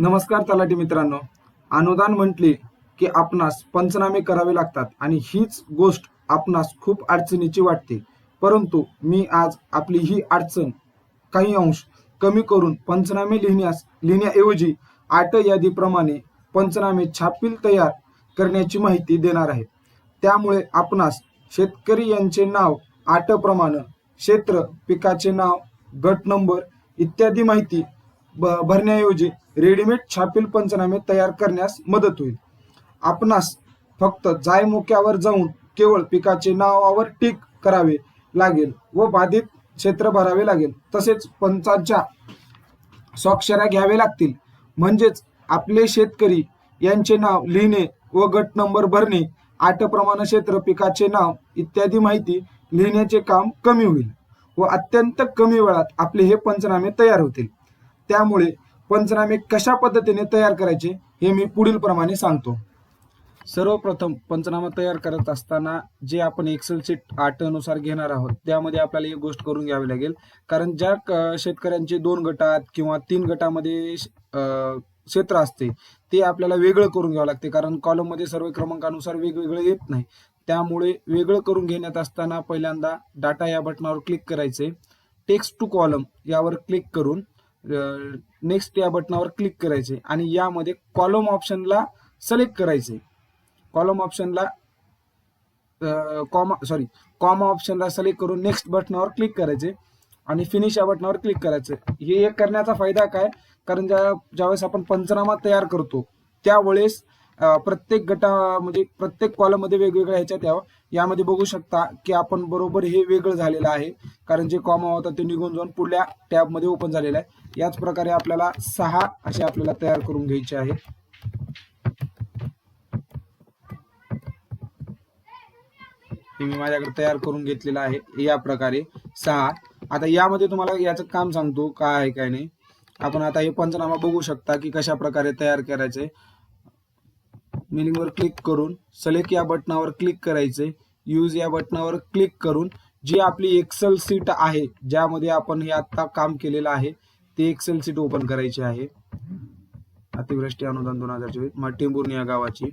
नमस्कार तलाठी मित्रांनो. अनुदान म्हटले की आपणास पंचनामे करावे लागतात आणि हीच गोष्ट आपणास खूप अडचणीची वाटते. परंतु मी आज आपली ही अडचण काही अंश कमी करून पंचनामे लिहिण्यास लिहिण्याऐवजी आट यादीप्रमाणे पंचनामे छापील तयार करण्याची माहिती देणार आहे. त्यामुळे आपणास शेतकरी यांचे नाव आटप्रमाणे क्षेत्र पिकाचे नाव गट नंबर इत्यादी माहिती भरण्याऐवजी रेडीमेड छापील पंचनामे तयार करण्यास मदत होईल. आपणास फक्त जाय मोक्यावर जाऊन केवळ पिकाचे नावावर टिक करावे लागेल व बाधित क्षेत्र भरावे लागेल. तसेच पंचांच्या स्वाक्षऱ्या घ्यावे लागतील. म्हणजेच आपले शेतकरी यांचे नाव लिहिणे व गट नंबर भरणे आटप्रमाणे क्षेत्र पिकाचे नाव इत्यादी माहिती लिहिण्याचे काम कमी होईल व अत्यंत कमी वेळात आपले हे पंचनामे तयार होतील. त्यामुळे पंचनामे कशा पद्धतीने तयार करायचे हे मी पुढील प्रमाणे सांगतो. सर्वप्रथम पंचनामा तयार करत असताना जे आपण एक्सेल शीट आठनुसार घेणार आहोत त्यामध्ये आपल्याला एक गोष्ट करून घ्यावी लागेल. कारण ज्या क- शेतकऱ्यांचे दोन गटात किंवा तीन गटामध्ये क्षेत्र असते ते आपल्याला वेगळं करून घ्यावं लागते. कारण कॉलममध्ये सर्व क्रमांकानुसार वेगवेगळं येत नाही. त्यामुळे वेगळं करून घेण्यात असताना पहिल्यांदा डाटा या बटनावर क्लिक करायचे. टेक्स्ट टू कॉलम यावर क्लिक करून नेक्स्ट या बटनावर क्लिक करायचे आणि यामध्ये कॉलम ऑप्शनला सिलेक्ट करायचे. कॉलम ऑप्शनला कॉमा सॉरी कॉमा ऑप्शनला सिलेक्ट करून नेक्स्ट बटनावर क्लिक करायचे आणि फिनिश या बटनावर क्लिक करायचे. हे एक करण्याचा फायदा काय? कारण ज्या ज्यावेळेस आपण पंचनामा तयार करतो त्यावेळेस प्रत्येक गटा म्हणजे प्रत्येक कॉलममध्ये वेगवेगळ्या ह्याच्यात यावं. यामध्ये बघू शकता की आपण बरोबर हे वेगळं झालेलं आहे. कारण जे कॉमा होता ते निघून जाऊन पुढल्या टॅबमध्ये ओपन झालेलं आहे. याच प्रकारे आपल्याला सहा असे आपल्याला तयार करून घ्यायचे आहे. हे मी माझ्याकडे तयार करून घेतलेलं आहे. या प्रकारे सहा. आता यामध्ये तुम्हाला याचं काम सांगतो. काय आहे काय नाही. आपण आता हे पंचनामा बघू शकता की कशा प्रकारे तयार करायचे. मिलिंगवर क्लिक करून सलेक्ट या बटनावर क्लिक करायचे यूज या बटनावर क्लिक करून जी आपली एक्सेल सीट आहे ज्यामध्ये आपण हे आता काम केलेलं आहे ते एक्सेल सीट ओपन करायची आहे. अतिवृष्टी अनुदान दोन हजार चोवीस टेंभुर्णी या गावाची.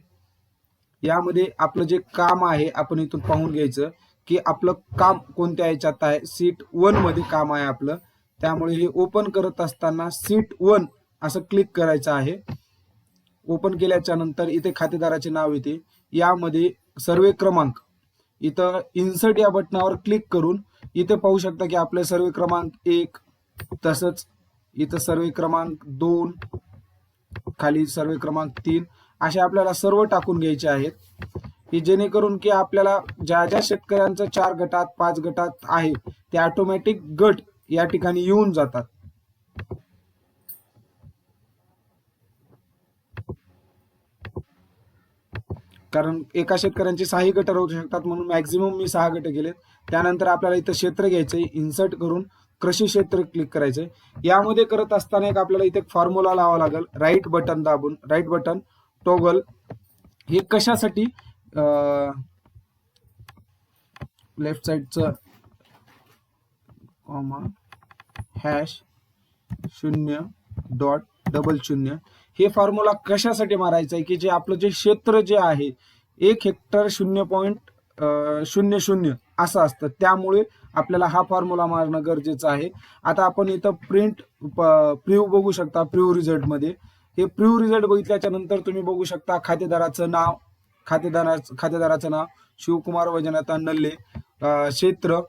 यामध्ये आपलं जे काम आहे आपण इथून पाहून घ्यायचं की आपलं काम कोणत्या याच्यात आहे सीट वनमध्ये काम आहे आपलं. त्यामुळे हे ओपन करत असताना सीट वन असं क्लिक करायचं आहे. ओपन केल्याच्यानंतर इथे खातेदाराचे नाव येते. यामध्ये सर्वे क्रमांक. इथं इन्सर्ट या बटनावर क्लिक करून इथे पाहू शकता की आपले सर्वे क्रमांक एक तसंच इथं सर्वे क्रमांक दोन खाली सर्वे क्रमांक तीन असे आपल्याला सर्व टाकून घ्यायचे आहेत. की जेणेकरून की आपल्याला ज्या ज्या शेतकऱ्यांचं चार गटात पाच गटात आहे ते ऑटोमॅटिक गट या ठिकाणी येऊन जातात. कारण एका शेतकऱ्यांचे सहाही गट राहू शकतात म्हणून मॅक्झिमम मी सहा गट केले त्यानंतर आपल्याला इथं क्षेत्र घ्यायचंय इन्सर्ट करून कृषी क्षेत्र क्लिक करायचंय. यामध्ये करत असताना एक आपल्याला इथे फॉर्म्युला लावा लागेल. राईट बटन दाबून राईट बटन टोगल हे कशासाठी? लेफ्ट साईडचं कॉमा हॅश शून्य डॉट डबल शून्य. हे फॉर्म्युला कशासाठी मारायचं आहे की जे आपलं जे क्षेत्र जे आहे एक हेक्टर शून्य पॉईंट शून्य शून्य असं असतं. त्यामुळे आपल्याला हा फॉर्म्युला मारणं गरजेचं आहे. आता आपण इथं प्रिंट प्रिव्ह बघू शकता प्रिव्ह रिझल्टमध्ये हे प्रिव्ह रिझल्ट बघितल्याच्या नंतर तुम्ही बघू शकता खातेदाराचं नाव खातेदारा खातेदाराचं नाव शिवकुमार वैजनाथ नल्ले क्षेत्र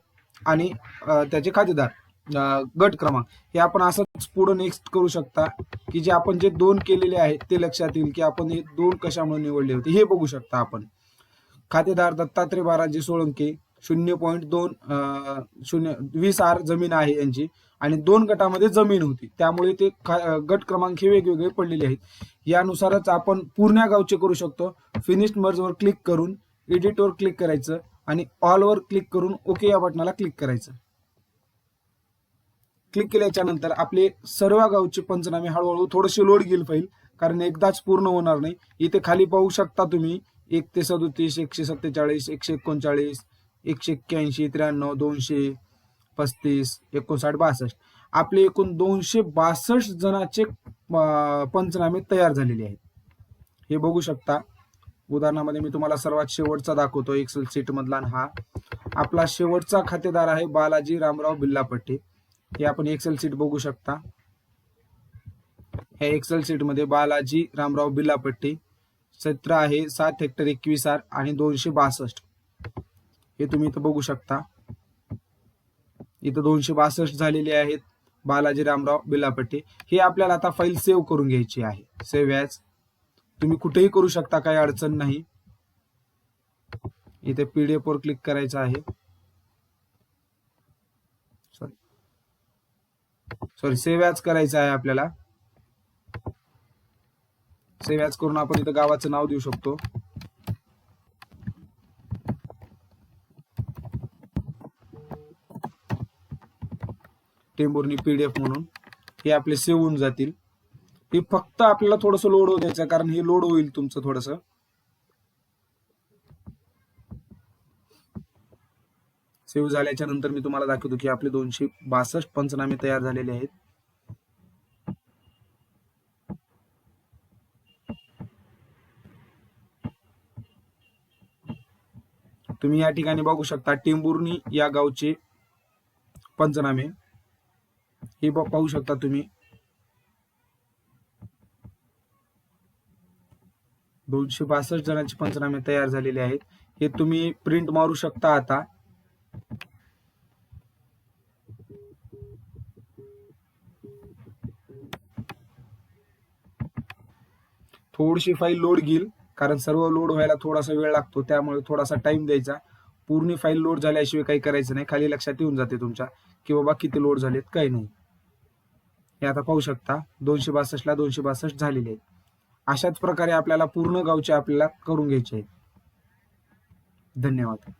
आणि त्याचे खातेदार. गट क्रमांक. हे आपण असंच पुढे नेक्स्ट करू शकता की जे आपण जे दोन केलेले आहेत ते लक्षात येईल की आपण हे दोन कशामुळे निवडले होते. हे बघू शकता आपण. खातेदार दत्तात्रय बाराजी सोळंके शून्य पॉईंट दोन शून्य वीस आर जमीन आहे यांची आणि दोन गटामध्ये जमीन होती. त्यामुळे ते गट क्रमांक हे वेगवेगळे पडलेले आहेत. यानुसारच आपण पूर्ण गावचे करू शकतो. फिनिश्ड मर्जवर क्लिक करून एडिटवर क्लिक करायचं आणि ऑलवर क्लिक करून ओके या बटनाला क्लिक करायचं. क्लिक केल्याच्यानंतर आपले सर्व गावचे पंचनामे हळूहळू थोडेसे लोड घेईल फाईल. कारण एकदाच पूर्ण होणार नाही. इथे खाली पाहू शकता तुम्ही एक ते सदोतीस एकशे सत्तेचाळीस एकशे एकोणचाळीस एकशे एक्क्याऐंशी त्र्याण्णव दोनशे पस्तीस एकोणसाठ बासष्ट. आपले एकूण दोनशे बासष्ट जणांचे पंचनामे तयार झालेले आहेत. हे बघू शकता. उदाहरणामध्ये मी तुम्हाला सर्वात शेवटचा दाखवतो. एक्सेल सीट मधला आणि हा. आपला शेवटचा खातेदार आहे बालाजी रामराव बिल्लापट्टे. हे आपण एक्सेल सीट बघू शकता. ह्या एक्सेल सीटमध्ये बालाजी रामराव बिलापट्टी क्षेत्र आहे सात हेक्टर एकवीस आर आणि दोनशे बासष्ट. हे तुम्ही इथं बघू शकता. इथं दोनशे बासष्ट झालेले आहेत बालाजी रामराव बिलापट्टी. हे आपल्याला आता फाईल सेव्ह करून घ्यायची आहे. सेव्ह ॲज तुम्ही कुठेही करू शकता काही अडचण नाही. इथे पीडीएफ वर क्लिक करायचं आहे सॉरी सॉरी सेव्ह ॲज करायचं आहे आपल्याला. सेव्ह ॲज करून आपण इथं गावाचं नाव देऊ शकतो. टेंबुर्णी पीडीएफ म्हणून हे आपले सेव्ह होऊन जातील. हे फक्त आपल्याला थोडस लोड होऊ द्यायचं कारण हे लोड होईल तुमचं थोडस. सेव्ह झाल्याच्यानंतर मी तुम्हाला दाखवतो की आपले दोनशे बासष्ट पंचनामे तयार झालेले आहेत. तुम्ही या ठिकाणी बघू शकता टेंबुर्णी या गावचे पंचनामे. हे पाहू शकता तुम्ही. दोनशे बासष्ट जणांचे पंचनामे तयार झालेले आहेत. हे तुम्ही प्रिंट मारू शकता आता. थोडीशी फाईल लोड घेईल. कारण सर्व लोड व्हायला थोडासा वेळ लागतो. त्यामुळे थोडासा टाइम द्यायचा. पूर्ण फाईल लोड झाल्याशिवाय काही करायचं नाही. खाली लक्षात येऊन जाते तुमच्या. की बाबा किती लोड झालेत? काही नाही. हे आता पाहू शकता. दोनशे बासष्टला दोनशे बासष्ट झालेले आहेत. अशाच प्रकारे आपल्याला पूर्ण गावचे आपल्याला करून घ्यायचे आहेत. धन्यवाद.